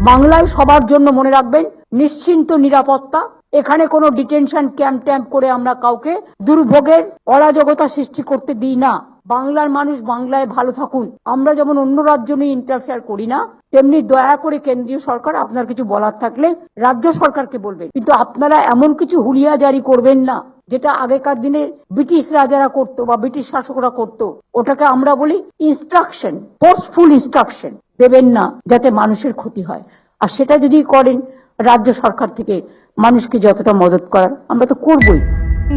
বাংলায় সবার জন্য মনে রাখবেন, নিশ্চিন্ত নিরাপত্তা। এখানে কোনো ডিটেনশন ক্যাম্প ট্যাম্প করে আমরা কাউকে দুর্ভোগের অরাজকতা সৃষ্টি করতে দিই না। বাংলার মানুষ বাংলায় ভালো থাকুন। আমরা যেমন অন্য রাজ্য নিয়ে ইন্টারফেয়ার করি না, তেমনি দয়া করে কেন্দ্রীয় সরকার, আপনার কিছু বলার থাকলে রাজ্য সরকারকে বলবেন। কিন্তু আপনারা এমন কিছু হুলিয়া জারি করবেন না, যেটা আগেকার দিনে ব্রিটিশ রাজারা করতো বা ব্রিটিশ শাসকরা করতো। ওটাকে আমরা বলি ইনস্ট্রাকশন ফোর্সফুল ইনস্ট্রাকশন দেবেন না যাতে মানুষের ক্ষতি হয়। আর সেটা যদি করেন, রাজ্য সরকার থেকে মানুষকে যতটা মদত করার আমরা তো করবই।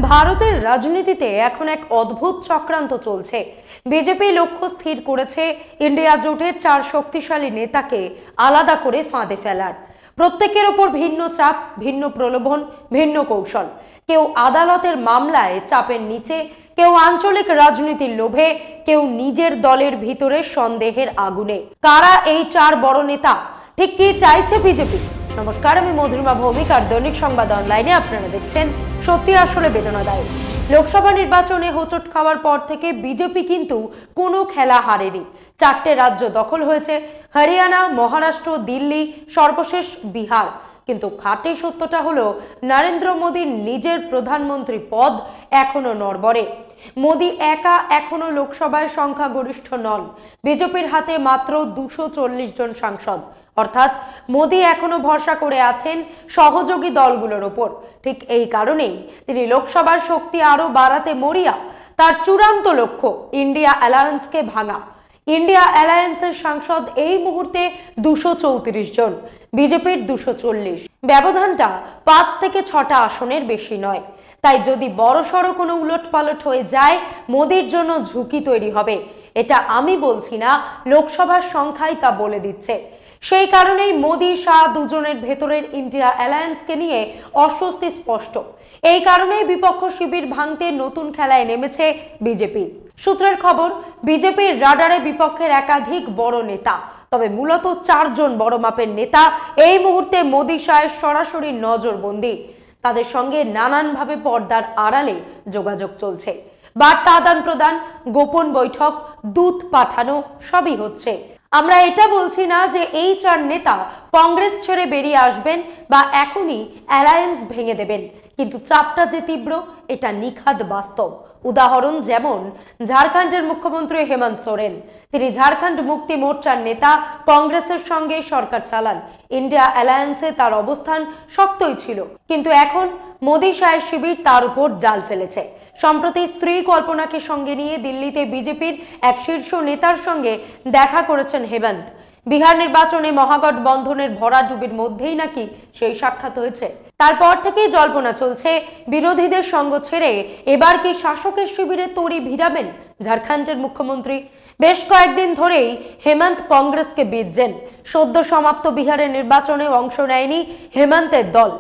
ভারতের রাজনীতিতে এখন এক অদ্ভুত চক্রান্ত চলছে। বিজেপি লক্ষ্য স্থির করেছে ইন্ডিয়া জোটের চার শক্তিশালী নেতাকে আলাদা করে ফাঁদে ফেলার। প্রত্যেকের ওপর ভিন্ন চাপ, ভিন্ন প্রলোভন, ভিন্ন কৌশল। কেউ আদালতের মামলায় চাপের নিচে কেউ আঞ্চলিক রাজনীতির লোভে, কেউ নিজের দলের ভিতরে সন্দেহের আগুনে। কারা এই চার বড় নেতা? ঠিক কি চাইছে বিজেপি? নমস্কার, আমি মধুরিমা ভৌমিক আর দৈনিক সংবাদ অনলাইনে আপনারা দেখছেন সত্যি আসলে বেদনাদায়ক লোকসভা নির্বাচনে হোঁচট খাওয়ার পর থেকে বিজেপি কিন্তু কোনো খেলা হারেনি। চারটে রাজ্য দখল হয়েছে, হরিয়ানা, মহারাষ্ট্র, দিল্লি, সর্বশেষ বিহার। কিন্তু খাঁটি সত্যটা হলো, নরেন্দ্র মোদীর নিজের প্রধানমন্ত্রী পদ এখনও নড়বড়ে। মোদী একা এখনও লোকসভায় সংখ্যাগরিষ্ঠ নন। বিজেপির হাতে মাত্র দুশো জন সাংসদ। অর্থাৎ মোদী এখনও ভরসা করে আছেন সহযোগী দলগুলোর ওপর। ঠিক এই কারণেই তিনি লোকসভার শক্তি আরও বাড়াতে মরিয়া তার চূড়ান্ত লক্ষ্য ইন্ডিয়া অ্যালায়েন্সকে ভাঙা। ইন্ডিয়া অ্যালায়েন্সের সাংসদ এই মুহূর্তে দুশো চৌত্রিশ জন, বিজেপির দুশো চল্লিশ। ব্যবধানটা পাঁচ থেকে ছটা আসনের বেশি নয়। তাই যদি বড়সড় কোনো উলটপালট হয়ে যায়, মোদির জন্য ঝুঁকি তৈরি হবে। এটা আমি বলছি না, লোকসভার সংখ্যাই তা বলে দিচ্ছে। সেই কারণেই মোদি, শাহ দুজনের ভেতরের ইন্ডিয়া অ্যালায়েন্সকে নিয়ে অস্বস্তি স্পষ্ট। এই কারণেই বিপক্ষ শিবির ভাঙতে নতুন খেলায় নেমেছে বিজেপি। সূত্রের খবর, বিজেপির রাডারে বিপক্ষের একাধিক বড় নেতা। তবে মূলত চারজন বড় মাপের নেতা। এই মুহূর্তে মোদি শাহের সরাসরি নজরবন্দি। তাদের সঙ্গে নানানভাবে পর্দার আড়ালে যোগাযোগ চলছে। বার্তা আদান প্রদান, গোপন বৈঠক, দূত পাঠানো সবই হচ্ছে। আমরা এটা বলছি না যে এই চার নেতা কংগ্রেস ছেড়ে বেরিয়ে আসবেন বা এখনই অ্যালায়েন্স ভেঙে দেবেন। কিন্তু চাপটা যে তীব্র, এটা নিখাদ বাস্তব। উদাহরণ যেমন, ঝাড়খণ্ডের মুখ্যমন্ত্রী হেমন্ত সোরেন। তিনি ঝাড়খণ্ড মুক্তি মোর্চার নেতা, কংগ্রেসের সঙ্গে সরকার চালান। ইন্ডিয়া অ্যালায়েন্সে তার অবস্থান শক্তই ছিল। কিন্তু এখন মোদী শাহের শিবির তার উপর জাল ফেলেছে। সম্প্রতি স্ত্রী কল্পনাকে সঙ্গে নিয়ে দিল্লিতে বিজেপির এক শীর্ষ নেতার সঙ্গে দেখা করেছেন হেমন্ত। বিহার নির্বাচনে মহাগঠবন্ধনের ভরাডুবির মধ্যেই নাকি সেই সাক্ষাৎ হয়েছে। তারপর থেকেই জল্পনা চলছে, বিরোধীদের সঙ্গ ছেড়ে এবার কি শাসকের শিবিরে তরি ভিড়াবেন ঝাড়খণ্ডের মুখ্যমন্ত্রী? বেশ কয়েকদিন ধরেই হেমন্ত কংগ্রেসকে বিঁধছেন। সদ্য সমাপ্ত বিহারের নির্বাচনে অংশ নেয়নি হেমন্তের দল।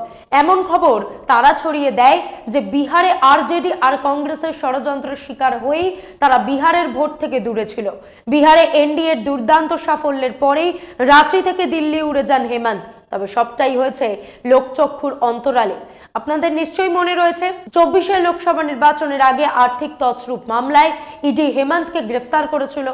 এমন খবর তারা ছড়িয়ে দেয় যে বিহারে আরজেডি আর কংগ্রেসের ষড়যন্ত্রের শিকার হয়েই তারা বিহারের ভোট থেকে দূরে ছিল। বিহারে এনডিএর দুর্দান্ত সাফল্যের পরেই রাঁচি থেকে দিল্লি উড়ে যান হেমন্ত। তবে সবটাই হয়েছে লোকচক্ষুর অন্তরালে। আপনাদের নিশ্চয়ই মনে রয়েছে, চব্বিশে লোকসভা নির্বাচনের আগে আর্থিক তছরূপ মামলায় ইডি হেমন্তকে গ্রেফতার করেছিল।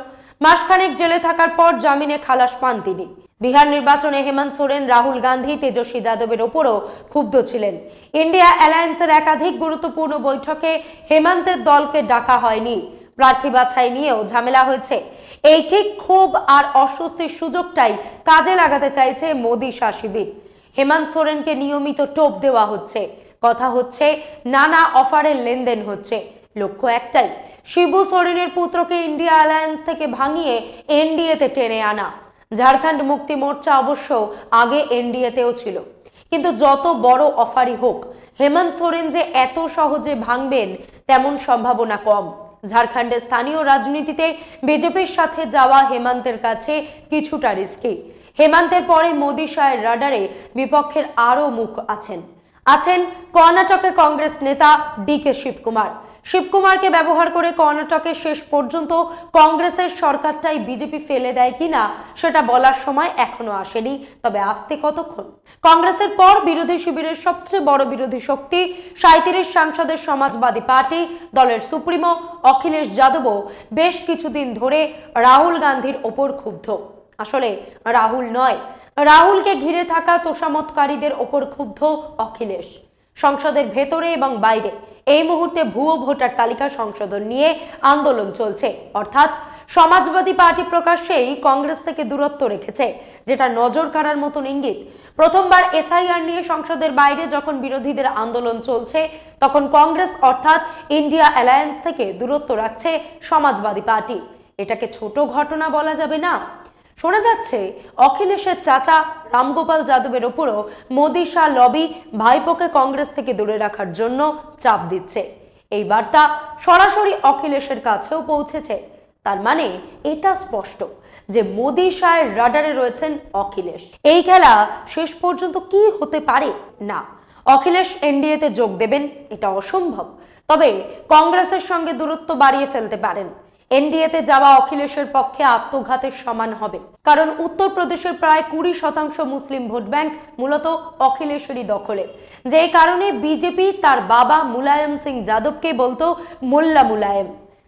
মাসখানেক জেলে থাকার পর জামিনে খালাস পান তিনি। বিহার নির্বাচনে হেমন্ত সোরেন, রাহুল গান্ধী, তেজস্বী যাদবের ওপরও ক্ষুব্ধ ছিলেন। ইন্ডিয়া অ্যালায়েন্সের একাধিক গুরুত্বপূর্ণ বৈঠকে হেমন্তের দলকে ডাকা হয়নি। প্রার্থী বাছাই নিয়েও ঝামেলা হয়েছে। এই ঠিক ক্ষোভ আর অস্বস্তির সুযোগটাই কাজে লাগাতে চাইছে মোদী শাহ শিবির হেমন্ত সোরেনকে নিয়মিত টোপ দেওয়া হচ্ছে। কথা হচ্ছে, নানা অফারের লেনদেন হচ্ছে। লক্ষ্য একটাই, শিবু সোরেনের পুত্রকে ইন্ডিয়া অ্যালায়েন্স থেকে ভাঙিয়ে এনডিএতে টেনে আনা। ঝাড়খণ্ড মুক্তি মোর্চা অবশ্য আগে এনডিএতেও ছিল। কিন্তু যত বড় অফারই হোক, হেমন্ত সোরেন যে এত সহজে ভাঙবেন, তেমন সম্ভাবনা কম। ঝাড়খণ্ডের স্থানীয় রাজনীতিতে বিজেপির সাথে যাওয়া হেমন্তের কাছে কিছুটা রিস্কি হেমন্তের পরে মোদী শাহের রাডারে বিপক্ষের আরও মুখ আছেন। আছেন কর্ণাটকে কংগ্রেস নেতা ডি কে শিবকুমার। শিবকুমারকে ব্যবহার করে কর্ণাটকে শেষ পর্যন্ত কংগ্রেসের সরকারটাই বিজেপি ফেলে দেয় কিনা সেটা বলার সময় এখনও আসেনি। তবে আসতে কতক্ষণ? কংগ্রেসের পর বিরোধী শিবিরের সবচেয়ে বড় বিরোধী শক্তি সাঁত্রিশ সাংসদের সমাজবাদী পার্টি, দলের সুপ্রিমো অখিলেশ যাদবও বেশ কিছুদিন ধরে রাহুল গান্ধীর ওপর ক্ষুব্ধ। আসলে রাহুল নয়, রাহুলকে ঘিরে থাকা তোষামতকারীদের ওপর ক্ষুব্ধ অখিলেশ। সংসদের ভেতরে এবং বাইরে এই মুহূর্তে ভুয়ো ভোটার তালিকা সংশোধন নিয়ে আন্দোলন চলছে। অর্থাৎ সমাজবাদী পার্টি প্রকাশ্যেই কংগ্রেস থেকে দূরত্ব রেখেছে, যেটা নজর কাড়ার মতন ইঙ্গিত। প্রথমবার এসআইআর নিয়ে সংসদের বাইরে যখন বিরোধীদের আন্দোলন চলছে, তখন কংগ্রেস অর্থাৎ ইন্ডিয়া অ্যালায়েন্স থেকে দূরত্ব রাখছে সমাজবাদী পার্টি। এটাকে ছোট ঘটনা বলা যাবে না শোনা যাচ্ছে অখিলেশের চাচা রামগোপাল যাদবের ওপরও মোদি শাহ লবি ভাইপোকে কংগ্রেস থেকে দূরে রাখার জন্য চাপ দিচ্ছে। এই বার্তা সরাসরি অখিলেশের কাছেও পৌঁছেছে। তার মানে এটা স্পষ্ট যে মোদি শাহের রাডারে রয়েছেন অখিলেশ। এই খেলা শেষ পর্যন্ত কি হতে পারে? না। অখিলেশ এনডিএতে যোগ দেবেন, এটা অসম্ভব। তবে কংগ্রেসের সঙ্গে দূরত্ব বাড়িয়ে ফেলতে পারেন। এনডিএতে যাওয়া অখিলেশের পক্ষে আত্মঘাতের সমান হবে। কারণ উত্তরপ্রদেশের প্রায় কুড়ি শতাংশ মুসলিম ভোট ব্যাংক মূলত অখিলেশেরই দখলে। যেই কারণে বিজেপি তার বাবা মুলায়ম সিং যাদবকে বলতো, মোল্লা মুলায়ম।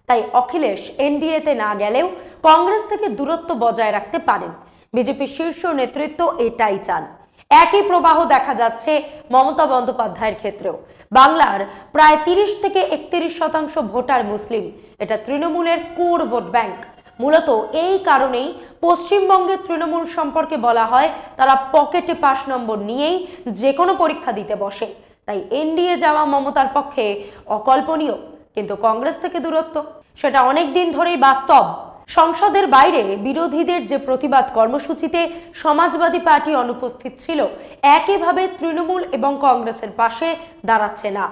তাই অখিলেশ এনডিএতে না গেলেও কংগ্রেস থেকে দূরত্ব বজায় রাখতে পারেন। বিজেপির শীর্ষ নেতৃত্ব এটাই চান। একই প্রবাহ দেখা যাচ্ছে মমতা বন্দ্যোপাধ্যায়ের ক্ষেত্রেও। বাংলার প্রায় তিরিশ থেকে একত্রিশ শতাংশ ভোটার মুসলিম। এটা তৃণমূলের কোর ভোট ব্যাংক। মূলত এই কারণেই পশ্চিমবঙ্গের তৃণমূল সম্পর্কে বলা হয়, তারা পকেটে পাস নম্বর নিয়েই যে কোনো পরীক্ষা দিতে বসে। তাই এনডিএ যাওয়া মমতার পক্ষে অকল্পনীয়, কিন্তু কংগ্রেস থেকে দূরত্ব। সেটা অনেক দিন ধরেই বাস্তব। সংসদের বাইরে বিরোধীদের যে প্রতিবাদ কর্মসূচিতে সমাজবাদী পার্টি অনুপস্থিত ছিল, একইভাবে তৃণমূল এবং কংগ্রেসের পাশে দাঁড়াচ্ছে না।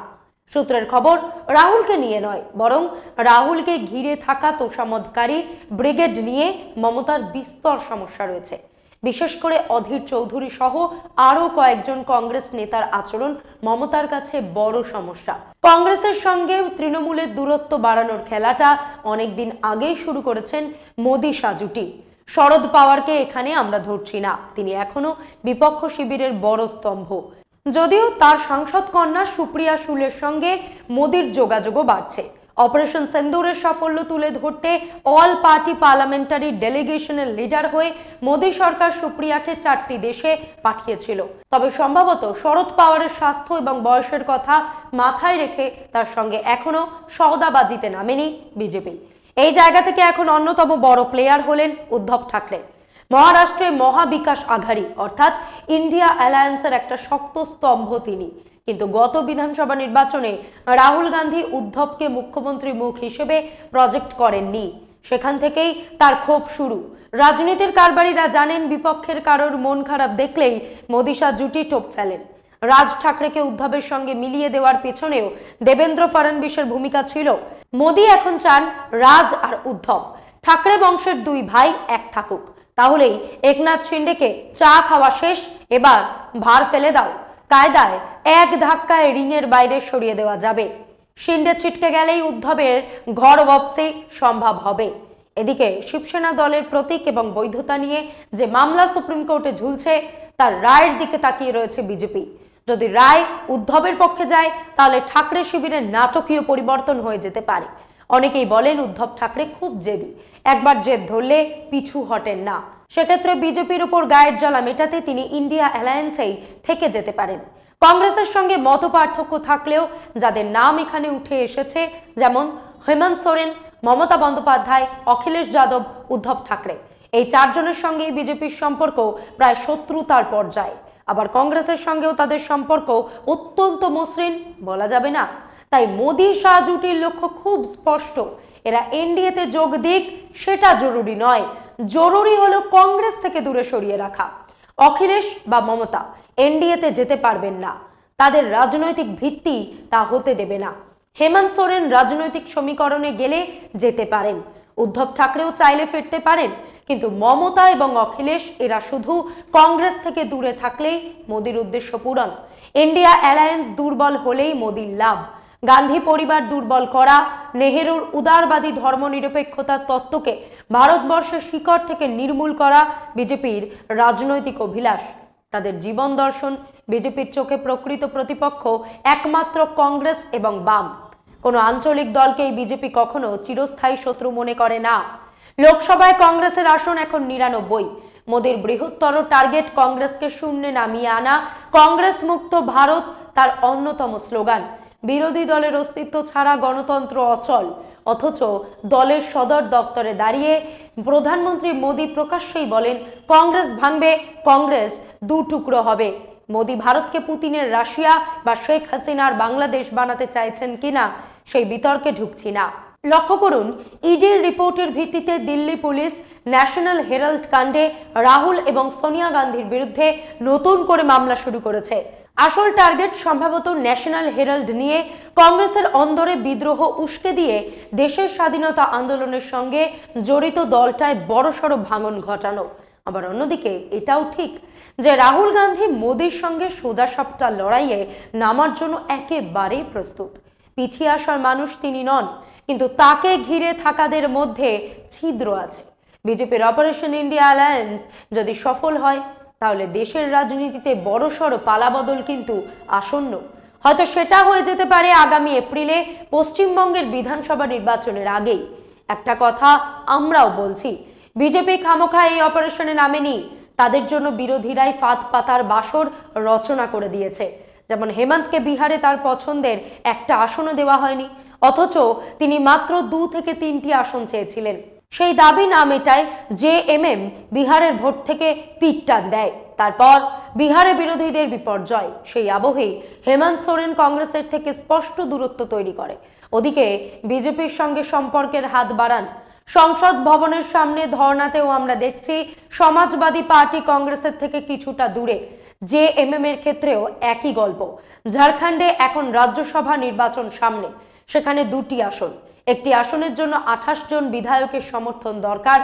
সূত্রের খবর, রাহুলকে নিয়ে নয়, বরং রাহুলকে ঘিরে থাকা তোষামদকারী ব্রিগেড নিয়ে মমতার বিস্তর সমস্যা রয়েছে। বিশেষ করে অধীর চৌধুরী সহ আরও কয়েকজন কংগ্রেস নেতার আচরণ মমতার কাছে বড় সমস্যা। কংগ্রেসের সঙ্গে তৃণমূলের দূরত্ব বাড়ানোর খেলাটা অনেকদিন আগেই শুরু করেছেন মোদী সাজুটি। শরদ পাওয়ারকে এখানে আমরা ধরছি না, তিনি এখনও বিপক্ষ শিবিরের বড় স্তম্ভ। যদিও তার সাংসদ কন্যা সুপ্রিয়া শুলের সঙ্গে মোদির যোগাযোগও বাড়ছে। অপারেশন সেন্দুরের সাফল্য তুলে ধরতে অল পার্টি পার্লামেন্টারি ডেলিগেশনের লিডার হয়ে মোদী সরকার সুপ্রিয়াকে চারটি দেশে পাঠিয়েছিল। তবে সম্ভবত শরদ পাওয়ারের স্বাস্থ্য এবং বয়সের কথা মাথায় রেখে তার সঙ্গে এখনও সওদাবাজিতে নামেনি বিজেপি। এই জায়গা থেকে এখন অন্যতম বড় প্লেয়ার হলেন উদ্ধব ঠাকরে। মহারাষ্ট্রে মহাবিকাশ আঘাড়ি, অর্থাৎ ইন্ডিয়া অ্যালায়েন্সের একটা শক্ত স্তম্ভ তিনি। কিন্তু গত বিধানসভা নির্বাচনে রাহুল গান্ধী উদ্ধবকে মুখ্যমন্ত্রী মুখ হিসেবে প্রজেক্ট করেননি। সেখান থেকেই তার ক্ষোভ শুরু। রাজনীতির কারবারিরা জানেন বিপক্ষের কারোর মন খারাপ দেখলেই মোদিশা জুটি টোপ ফেলেন। রাজ ঠাকরেকে উদ্ধবের সঙ্গে মিলিয়ে দেওয়ার পেছনেও দেবেন্দ্র ফডণবীশের ভূমিকা ছিল। মোদি এখন চান রাজ আর উদ্ধব। ঠাকরে বংশের দুই ভাই এক থাকুক। তাহলেই একনাথ শিন্ডেকে চা খাওয়া শেষ, এবার ভার ফেলে দাও। কায়দায় এক ধাক্কায় রিংয়ের বাইরে সরিয়ে দেওয়া যাবে। শিন্ডে ছিটকে গেলেই উদ্ধবের ঘর ওয়াপসি সম্ভব হবে। এদিকে শিবসেনা দলের প্রতীক এবং বৈধতা নিয়ে যে মামলা সুপ্রিম কোর্টে ঝুলছে, তার রায়ের দিকে তাকিয়ে রয়েছে বিজেপি। যদি রায় উদ্ধবের পক্ষে যায়, তাহলে ঠাকরে শিবিরের নাটকীয় পরিবর্তন হয়ে যেতে পারে। অনেকেই বলেন উদ্ধব ঠাকরে খুব জেদি। একবার জেদ ধরলে পিছু হটেন না। সেক্ষেত্রে বিজেপির উপর গায়ের জ্বালা মেটাতে তিনি ইন্ডিয়া অ্যালায়েন্সেই থেকে যেতে পারেন। কংগ্রেসের সঙ্গে মত থাকলেও যাদের নাম এখানে উঠে এসেছে, যেমন হেমন্ত সোরেন, মমতা বন্দ্যোপাধ্যায়, অখিলেশ যাদব, উদ্ধব ঠাকরে। এই চারজনের সঙ্গেই বিজেপির সম্পর্ক প্রায় শত্রুতার পর্যায়ে। আবার কংগ্রেসের সঙ্গেও তাদের সম্পর্ক অত্যন্ত মসৃণ, বলা যাবে না। তাই মোদী শাহ জুটির লক্ষ্য খুব স্পষ্ট। এরা এনডিএতে যোগ দিক, সেটা জরুরি নয়। জরুরি হলো কংগ্রেস থেকে দূরে সরিয়ে রাখা। অখিলেশ বা মমতা এনডিএতে যেতে পারবেন না। তাদের রাজনৈতিক ভিত্তি তা হতে দেবে না। হেমন্ত সোরেন রাজনৈতিক সমীকরণে গেলে যেতে পারেন। উদ্ধব ঠাকরেও চাইলে ফিরতে পারেন। কিন্তু মমতা এবং অখিলেশ এরা শুধু কংগ্রেস থেকে দূরে থাকলেই মোদির উদ্দেশ্য পূরণ। ইন্ডিয়া অ্যালায়েন্স দুর্বল হলেই মোদির লাভ। গান্ধী পরিবার দুর্বল করা, নেহেরুর উদারবাদী ধর্মনিরপেক্ষতার তত্ত্বকে ভারতবর্ষের শিকড় থেকে নির্মূল করা বিজেপির রাজনৈতিক অভিলাষ। তাদের জীবন দর্শন বিজেপির চোখে প্রকৃত প্রতিপক্ষ একমাত্র কংগ্রেস এবং বাম। কোনো আঞ্চলিক দলকেই বিজেপি কখনো চিরস্থায়ী শত্রু মনে করে না। লোকসভায় কংগ্রেসের আসন এখন নিরানব্বই। মোদীর বৃহত্তর টার্গেট কংগ্রেসকে শূন্যে নামিয়ে আনা কংগ্রেস মুক্ত ভারত তার অন্যতম স্লোগান। বিরোধী দলের অস্তিত্ব ছাড়া গণতন্ত্র অচল। অথচ দলের সদর দপ্তরে দাঁড়িয়ে প্রধানমন্ত্রী মোদী প্রকাশ্যেই বলেন, কংগ্রেস ভাঙবে, কংগ্রেস দু টুকরো হবে। মোদী ভারতকে পুতিনের রাশিয়া বা শেখ হাসিনার বাংলাদেশ বানাতে চাইছেন কিনা সেই বিতর্কে ঢুকছি না। লক্ষ্য করুন, ইডির রিপোর্টের ভিত্তিতে দিল্লি পুলিশ ন্যাশনাল হেরাল্ড কাণ্ডে রাহুল এবং সোনিয়া গান্ধীর বিরুদ্ধে নতুন করে মামলা শুরু করেছে। আসল টার্গেট সম্ভবত ন্যাশনাল হেরাল্ড নিয়ে কংগ্রেসের অন্দরে বিদ্রোহ উস্কে দিয়ে দেশের স্বাধীনতা আন্দোলনের সঙ্গে জড়িত দলটায় বড়সড় ভাঙন ঘটানো। আবার অন্যদিকে এটাও ঠিক যে রাহুল গান্ধী মোদীর সঙ্গে সোজাসাপটা লড়াইয়ে নামার জন্য একেবারেই প্রস্তুত। পিছিয়ে আসার মানুষ তিনি নন, কিন্তু তাকে ঘিরে থাকাদের মধ্যে ছিদ্র আছে। বিজেপির অপারেশন ইন্ডিয়া অ্যালায়েন্স যদি সফল হয় তাহলে দেশের রাজনীতিতে বড়সড় পালাবদল কিন্তু আসন্ন। হয়তো সেটা হয়ে যেতে পারে আগামী এপ্রিলে পশ্চিমবঙ্গের বিধানসভা নির্বাচনের আগেই। একটা কথা আমরাও বলছি, বিজেপি খামোখা এই অপারেশনে নামেনি, তাদের জন্য বিরোধীরাই ফাঁদ পাতার বাসর রচনা করে দিয়েছে। যেমন হেমন্তকে বিহারে তার পছন্দের একটা আসনও দেওয়া হয়নি, অথচ তিনি মাত্র দু থেকে তিনটি আসন চেয়েছিলেন। সেই দাবি না মেটায় জে এম এম বিহারের ভোট থেকে পিটটান দেয়। তারপর বিহারে বিরোধীদের বিপর্যয়, সেই আবহেই হেমন্ত সোরেন কংগ্রেসের থেকে স্পষ্ট দূরত্ব তৈরি করে। ওদিকে বিজেপির সঙ্গে সম্পর্কের হাত বাড়ান। সংসদ ভবনের সামনে ধর্নাতেও আমরা দেখছি সমাজবাদী পার্টি কংগ্রেসের থেকে কিছুটা দূরে। জে এম এম এর ক্ষেত্রেও একই গল্প। ঝাড়খণ্ডে এখন রাজ্যসভা নির্বাচন সামনে, সেখানে দুটি আসন। একটি আসনের জন্য আঠাশ জন বিধায়কের সমর্থন দরকার।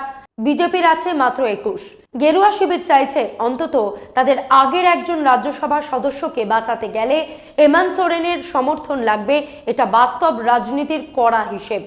বিজেপির আছে মাত্র একুশ। গেরুয়া শিবির চাইছে অন্তত তাদের আগের একজন রাজ্যসভা সদস্যকে বাঁচাতে গেলে এমান সোরেনের সমর্থন লাগবে, এটা বাস্তব রাজনীতির কড়া হিসেব।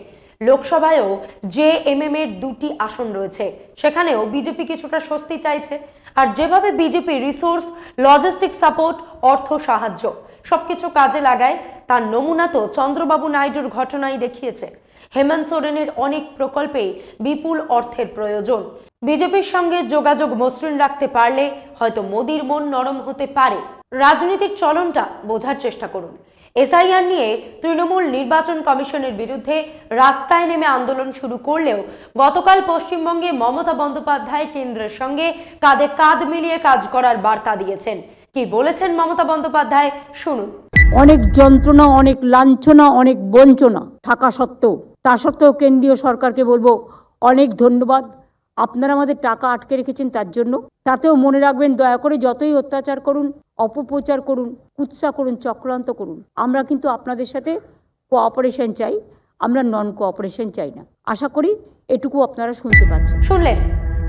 লোকসভায়ও জে এম এর দুটি আসন রয়েছে, সেখানেও বিজেপি কিছুটা স্বস্তি চাইছে। আর যেভাবে বিজেপি রিসোর্স, লজিস্টিক সাপোর্ট, অর্থ সাহায্য সবকিছু কাজে লাগায়, তার নমুনা তো চন্দ্রবাবু নাইডুর ঘটনাই দেখিয়েছে। হেমন্ত সোরেনের অনেক প্রকল্পে বিপুল অর্থের প্রয়োজন। বিজেপির সঙ্গে যোগাযোগ মসৃণ রাখতে পারলে হয়তো মোদির মন নরম হতে পারে। রাজনীতির চলনটা বোঝার চেষ্টা করুন। এসআইআর নিয়ে তৃণমূল নির্বাচন কমিশনের বিরুদ্ধে রাস্তায় নেমে আন্দোলন শুরু করলেও গতকাল পশ্চিমবঙ্গে মমতা বন্দ্যোপাধ্যায় কেন্দ্রের সঙ্গে কাঁধে কাঁধ মিলিয়ে কাজ করার বার্তা দিয়েছেন। কি বলেছেন মমতা বন্দ্যোপাধ্যায়? শুনুন। অনেক যন্ত্রণা অনেক লাঞ্ছনা অনেক বঞ্চনা থাকা সত্ত্বেও তা সত্ত্বেও কেন্দ্রীয় সরকারকে বলব অনেক ধন্যবাদ। আপনারা আমাদের টাকা আটকে রেখেছেন তার জন্য। তাতেও মনে রাখবেন দয়া করে যতই অত্যাচার করুন অপপ্রচার করুন কুৎসা করুন চক্রান্ত করুন আমরা কিন্তু আপনাদের সাথে কোঅপারেশন চাই। আমরা নন কোঅপারেশন চাই না। আশা করি এটুকু আপনারা শুনতে পাচ্ছেন। শুনলেন?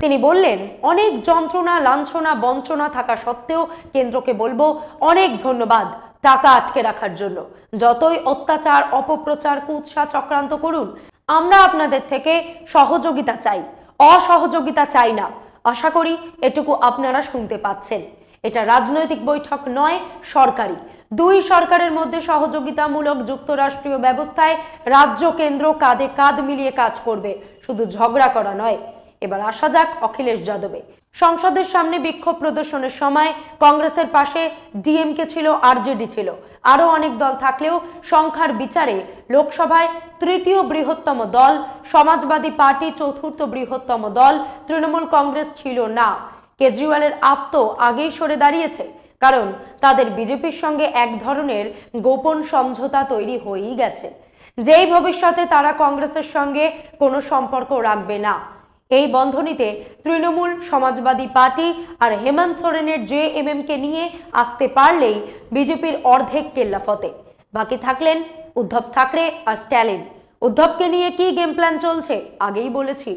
তিনি বললেন, অনেক যন্ত্রণা, লাঞ্ছনা, বঞ্চনা থাকা সত্ত্বেও কেন্দ্রকে বলব, অনেক ধন্যবাদ টাকা আটকে রাখার জন্য। যতই অত্যাচার, অপপ্রচার, কুৎসা চক্রান্ত করুন, আমরা আপনাদের থেকে সহযোগিতা চাই। অসহযোগিতা চাই না। আশা করি এটুকু আপনারা শুনতে পাচ্ছেন। এটা রাজনৈতিক বৈঠক নয়, সরকারি। দুই সরকারের মধ্যে সহযোগিতামূলক যুক্তরাষ্ট্রীয় ব্যবস্থায় রাজ্য কেন্দ্র কাঁধে কাঁধ মিলিয়ে কাজ করবে। শুধু ঝগড়া করা নয় এবার আসা যাক অখিলেশ যাদবে। সংসদের সামনে বিক্ষোভ প্রদর্শনের সময় কংগ্রেসের পাশে ডিএমকে ছিল, আরজেডি ছিল। আরও অনেক দল থাকলেও সংখ্যার বিচারে লোকসভায় তৃতীয় বৃহত্তম দল, সমাজবাদী পার্টি চতুর্থ বৃহত্তম দল, তৃণমূল কংগ্রেস ছিল না। কেজরিওয়ালের আপ তো আগেই সরে দাঁড়িয়েছে, কারণ তাদের বিজেপির সঙ্গে এক ধরনের গোপন সমঝোতা তৈরি হয়েই গেছে। যেই ভবিষ্যতে তারা কংগ্রেসের সঙ্গে কোনো সম্পর্ক রাখবে না। এই বন্ধনীতে তৃণমূল, সমাজবাদী পার্টি আর হেমন্ত সোরেনের জে এম কে নিয়ে আসতে পারলেই বিজেপির অর্ধেক কেল্লাফতে বাকি থাকলেন উদ্ধব ঠাকরে আর স্ট্যালিন। উদ্ধবকে নিয়ে কি গেম প্ল্যান চলছে? আগেই বলেছি।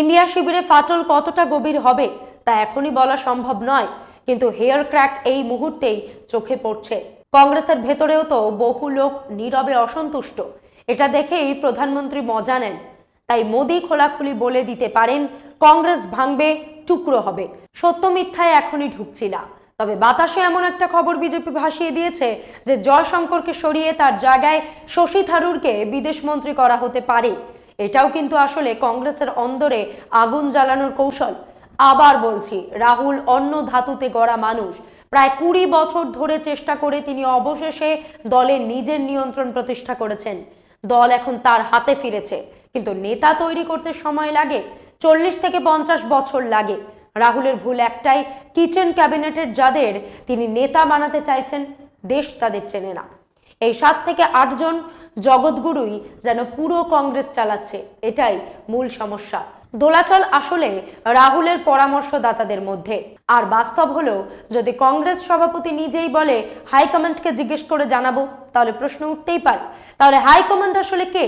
ইন্ডিয়া শিবিরে ফাটল কতটা গভীর হবে তা এখনই বলা সম্ভব নয়, কিন্তু হেয়ার ক্র্যাক এই মুহূর্তেই চোখে পড়ছে। কংগ্রেসের ভেতরেও তো বহু লোক নীরবে অসন্তুষ্ট। এটা দেখেই প্রধানমন্ত্রী মজা নেন। তাই মোদি খোলাখুলি বলে দিতে পারেন, কংগ্রেস ভাঙবে, টুকরো হবে। সত্য মিথ্যায় এখনই ঢুকছি না। তবে বাতাসে এমন একটা খবর বিজেপি ভাসিয়ে দিয়েছে যে জয়শঙ্করকে সরিয়ে তার জায়গায় শশী থারুরকে বিদেশ মন্ত্রী করা হতে পারে। এটাও কিন্তু আসলে কংগ্রেসের অন্দরে আগুন জ্বালানোর কৌশল। আবার বলছি, রাহুল অন্য ধাতুতে গড়া মানুষ। প্রায় কুড়ি বছর ধরে চেষ্টা করে তিনি অবশেষে দলের নিজের নিয়ন্ত্রণ প্রতিষ্ঠা করেছেন। দল এখন তার হাতে ফিরেছে। কিন্তু নেতা তৈরি করতে সময় লাগে, চল্লিশ থেকে পঞ্চাশ বছর লাগে। রাহুলের ভুল একটাই, কিচেন ক্যাবিনেটের যাদের তিনি নেতা বানাতে চাইছেন, দেশ তাদের চেনে না। এই সাত থেকে আটজন জগৎগুরুই যেন পুরো কংগ্রেস চালাচ্ছে, এটাই মূল সমস্যা। দোলাচল আসলে রাহুলের পরামর্শদাতাদের মধ্যে। আর বাস্তব হলো যদি কংগ্রেস সভাপতি নিজেই বলে, হাইকমান্ডকে জিজ্ঞেস করে জানাব তাহলে প্রশ্ন উঠতেই পারে। তাহলে হাইকমান্ড আসলে কে?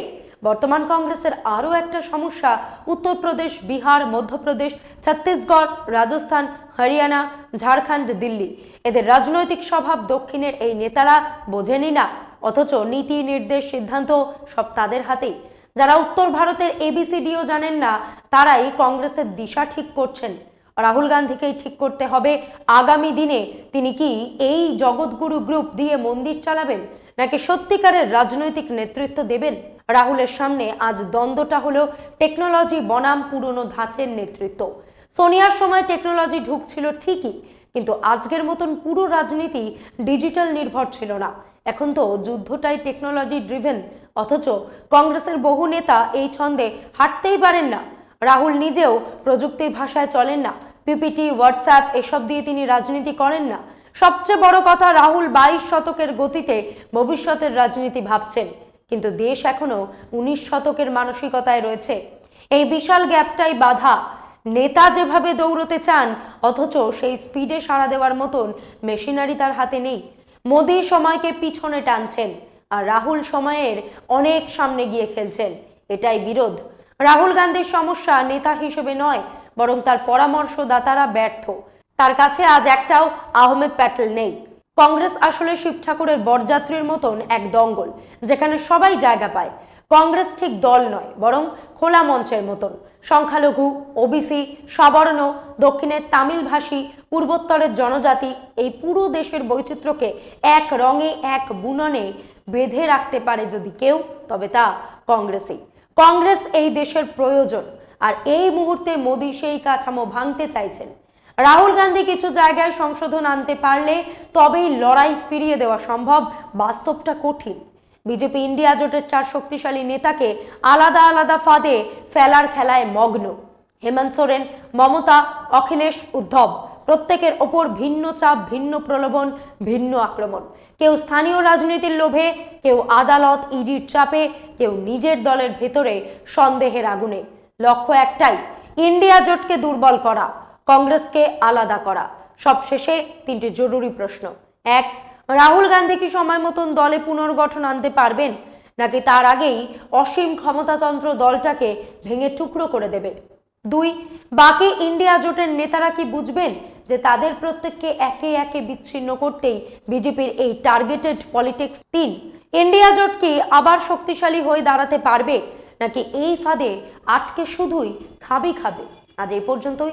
বর্তমান কংগ্রেসের আরও একটা সমস্যা, উত্তরপ্রদেশ, বিহার, মধ্যপ্রদেশ, ছত্তিশগড়, রাজস্থান, হরিয়ানা, ঝাড়খণ্ড, দিল্লি। এদের রাজনৈতিক স্বভাব দক্ষিণের এই নেতারা বোঝেনি না। অথচ নীতি, নির্দেশ, সিদ্ধান্ত সব তাদের হাতেই। যারা উত্তর ভারতের এবিসিডিও জানেন না, তারাই কংগ্রেসের দিশা ঠিক করছেন। রাহুল গান্ধীকেই ঠিক করতে হবে। আগামী দিনে তিনি কি এই জগৎগুরু গ্রুপ দিয়ে মন্দির চালাবেন, নাকি সত্যিকারের রাজনৈতিক নেতৃত্ব দেবেন? রাহুলের সামনে আজ দ্বন্দ্বটা হলো টেকনোলজি বনাম পুরনো ধাঁচের নেতৃত্ব। সোনিয়ার সময় টেকনোলজি ঢুকছিল ঠিকই, কিন্তু আজকের মতন পুরো রাজনীতি ডিজিটাল নির্ভর ছিল না। এখন তো যুদ্ধটাই টেকনোলজি ড্রিভেন অথচ কংগ্রেসের বহু নেতা এই ছন্দে হাঁটতেই পারেন না। রাহুল নিজেও প্রযুক্তির ভাষায় চলেন না, পিপিটি, হোয়াটসঅ্যাপ এসব দিয়ে তিনি রাজনীতি করেন না। সবচেয়ে বড় কথা, রাহুল বাইশ শতকের গতিতে ভবিষ্যতের রাজনীতি ভাবছেন। কিন্তু দেশ এখনও উনিশ শতকের মানসিকতায় রয়েছে। এই বিশাল গ্যাপটাই বাধা। নেতা যেভাবে দৌড়তে চান, অথচ সেই স্পিডে সাড়া দেওয়ার মতন মেশিনারি তার হাতে নেই। মোদী সময়কে পিছনে টানছেন আর রাহুল সময়ের অনেক সামনে গিয়ে খেলছেন। এটাই বিরোধ। রাহুল গান্ধীর সমস্যা নেতা হিসেবে নয়, বরং তার পরামর্শদাতারা ব্যর্থ। তার কাছে আজ একটাও আহমেদ প্যাটেল নেই। কংগ্রেস আসলে শিব ঠাকুরের বরযাত্রীর মতন এক দঙ্গল, যেখানে সবাই জায়গা পায়। কংগ্রেস ঠিক দল নয়, বরং খোলা মঞ্চের মতন। সংখ্যালঘু ওবিসি সবর্ণ, দক্ষিণের তামিলভাষী, পূর্বোত্তরের জনজাতি এই পুরো দেশের বৈচিত্র্যকে এক রঙে, এক বুননে বেঁধে রাখতে পারে যদি কেউ, তবে তা কংগ্রেসই। কংগ্রেস এই দেশের প্রয়োজন, আর এই মুহূর্তে মোদী সেই কাঠামো ভাঙতে চাইছেন। রাহুল গান্ধী কিছু জায়গায় সংশোধন আনতে পারলে তবেই লড়াই ফিরিয়ে দেওয়া সম্ভব। বাস্তবটা কঠিন। বিজেপি ইন্ডিয়া জোটের চার শক্তিশালী নেতাকে আলাদা আলাদা ফাঁদে ফেলার খেলায় মগ্ন। হেমন্ত সোরেন, মমতা, অখিলেশ উদ্ধব, প্রত্যেকের ওপর ভিন্ন চাপ, ভিন্ন প্রলোভন, ভিন্ন আক্রমণ। কেউ স্থানীয় রাজনীতির লোভে, কেউ আদালত, ইডির চাপে, কেউ নিজের দলের ভেতরে সন্দেহের আগুনে। লক্ষ্য একটাই, ইন্ডিয়া জোটকে দুর্বল করা। কংগ্রেসকে আলাদা করা। সবশেষে তিনটি জরুরি প্রশ্ন। এক, রাহুল গান্ধী কি সময় মতন দলে পুনর্গঠন আনতে পারবেন? নাকি তার আগেই অসীম ক্ষমতাতন্ত্র দলটাকে ভেঙে টুকরো করে দেবে? দুই, বাকি ইন্ডিয়া জোটের নেতারা কি বুঝবেন যে তাদের প্রত্যেককে একে একে বিচ্ছিন্ন করতেই বিজেপির এই টার্গেটেড পলিটিক্স? তিন, ইন্ডিয়া জোট কি আবার শক্তিশালী হয়ে দাঁড়াতে পারবে? নাকি এই ফাঁদে আটকে শুধুই খাবি খাবে? আজ এই পর্যন্তই।